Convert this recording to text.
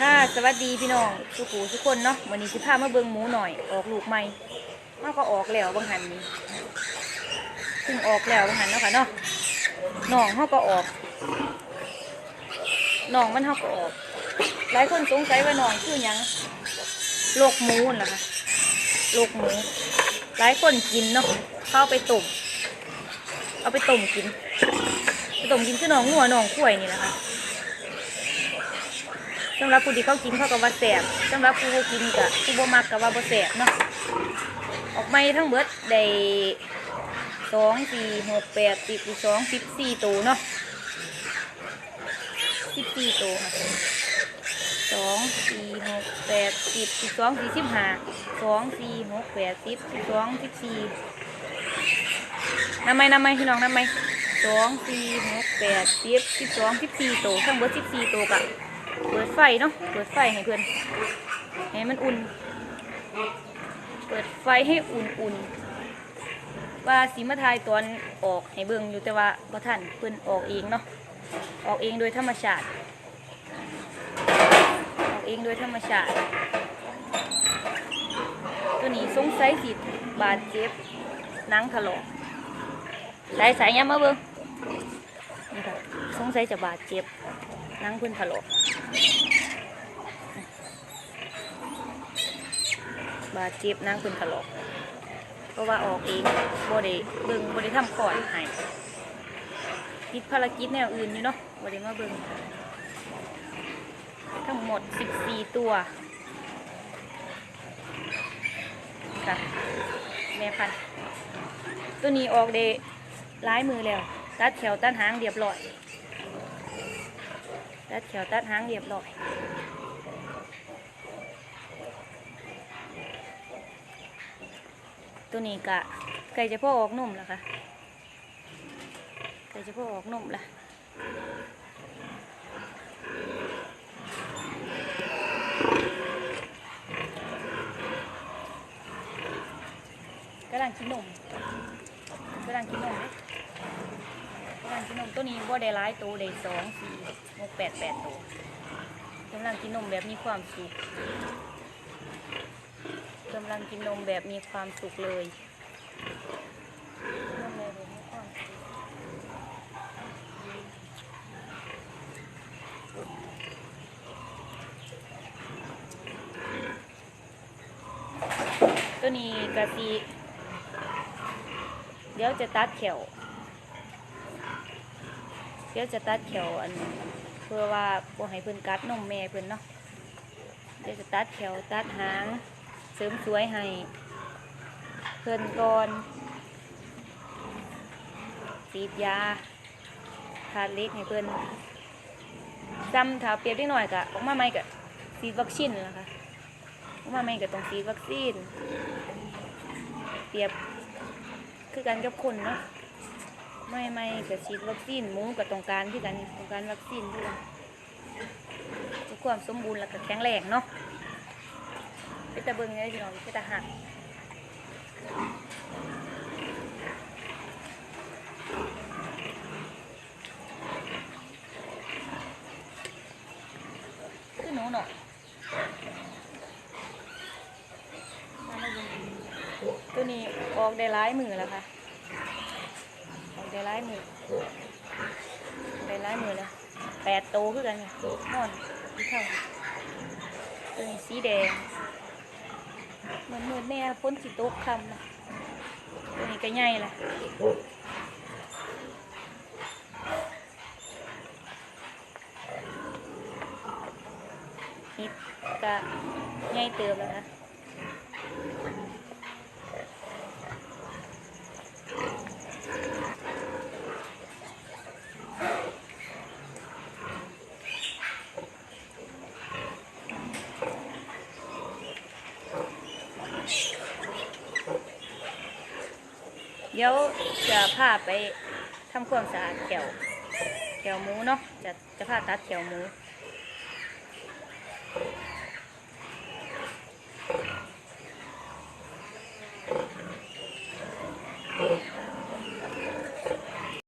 ค่ะสวัสดีพี่น้องสุขูทุกคนเนาะวันนี้สิพามาเบิ่งหมูหน่อยออกลูกใหม่มันก็ออกแล้วบางหันนี้ซึ่งออกแล้วบางหันเนาะค่ะเนาะน้องเขาก็ออกน้องมันเขาก็ออก หลายคนสงสัยว่าน้องคือยังโรคหมูนะคะโรคหมู หลายคนกินเนาะเข้าไปต้มเอาไปต้มกินไปต้มกินคือน้องงัวน้องข้วยนี่แหละคะ สำหรับผู้ที่เขากินเขาก็ว่าแสบสำหรับผู้บ่กินก็ผู้บ่มักก็ว่าบ่แสบเนาะออกไม่ทั้งเบิดได้สองสี่หกแปดสิบสองสิบสี่ตัวเนาะสิบสี่ตัวค่ะสองสี่หกแปดสิบสิบสองสี่สิบห้าสองสี่หกแปดสิบสิบสองสิบสี่นำไหมนำไหมพี่น้องนำไหมสองสี่หกแปดสิบสิบสองสิบสี่ตัวทั้งเบิดสิบสี่ตัวกะ เปิดไฟเนาะ เปิดไฟให้เพื่อนให้มันอุ่น เปิดไฟให้อุ่นๆ ว่าสีมาทายตอนออกให้เบิ่งอยู่แต่ว่าบ่ทันเพิ่อนออกเองเนาะ ออกเองโดยธรรมชาติ ออกเองโดยธรรมชาติ ตัวนี้สงสัยสิบาดเจ็บนังถลอกสายสายยามมาเบิ่งนี่ค่ะสงสัยจะบาดเจ็บนังเพิ่นถลอก บาดเจ็บนางคุณถลอกเพราะว่าออกเองบ่ได้เบิงบ่ได้ทำคลอดให้ติดภารกิจแนวอื่นอยู่เนาะบ่ได้มาเบิงทั้งหมด 14 ตัวค่ะแม่พันธุ์ตัวนี้ออกได้หลายมือแล้ว ตัดแถวตัดหางเรียบร้อย ตัดแถวตัดหางเรียบร้อยตัวนี้กะไก่จะพ่อออกนุ่มแล้วค่ะไก่จะพ่อออกนุ่มละกำลังกินนมกำลังกินนมเลย กำลังกินนมตัวนี้ว่าได้ร้ายตัวได้สองสี่หกแปดแปดตัวกำลังกินนมแบบมีความสุขกำลังกินนมแบบมีความสุขเลยนมเลยแบบมีความสุขตัวนี้กะสีเดี๋ยวจะตัดแขว ดี๋ยวจะตัดแขวอันเพื่อว่าบ่ให้เพิ่นกัดนมแม่เพิ่นเนาะเดี๋ยวจะตัดแขวตัดหาง เสริมสวยให้เพื่อนก่อนฉีดยาทาเล็กให้เพื่อนจำถ้าเปรียบได้หน่อยกะออกมาไม่กะฉีดวัคซีนล่ะค่ะออกมาไม่กะต้องฉีดวัคซีนเปรียบคือกันกับคนเนาะ ไม่ไม่กะฉีดวัคซีนหมูกับต้องการที่กันต้องการวัคซีนด้วยเพื่อความสมบูรณ์และก็แข็งแรงเนาะไปตะเบิงเลยพี่น้องไปตะหักคือหนูหน่อยมามาเบิ่งตัวนี้ออกได้ร้ายมือแล้วค่ะ ได้ร้ายมือออกได้ร้ายมือแล้วแปดโตคือกันค่ะนอนที่เท่าตัวนี้สีแดงเหมือนเหมือนแม่พ้นสิตกคำนะตัวนี้ก็ใหญ่ละฮิปก็ใหญ่เติมแล้วนะ เดี๋ยวจะพาไปทำความสะอาดแถวแถวหมูเนาะจะจะพาตัดแถวหมู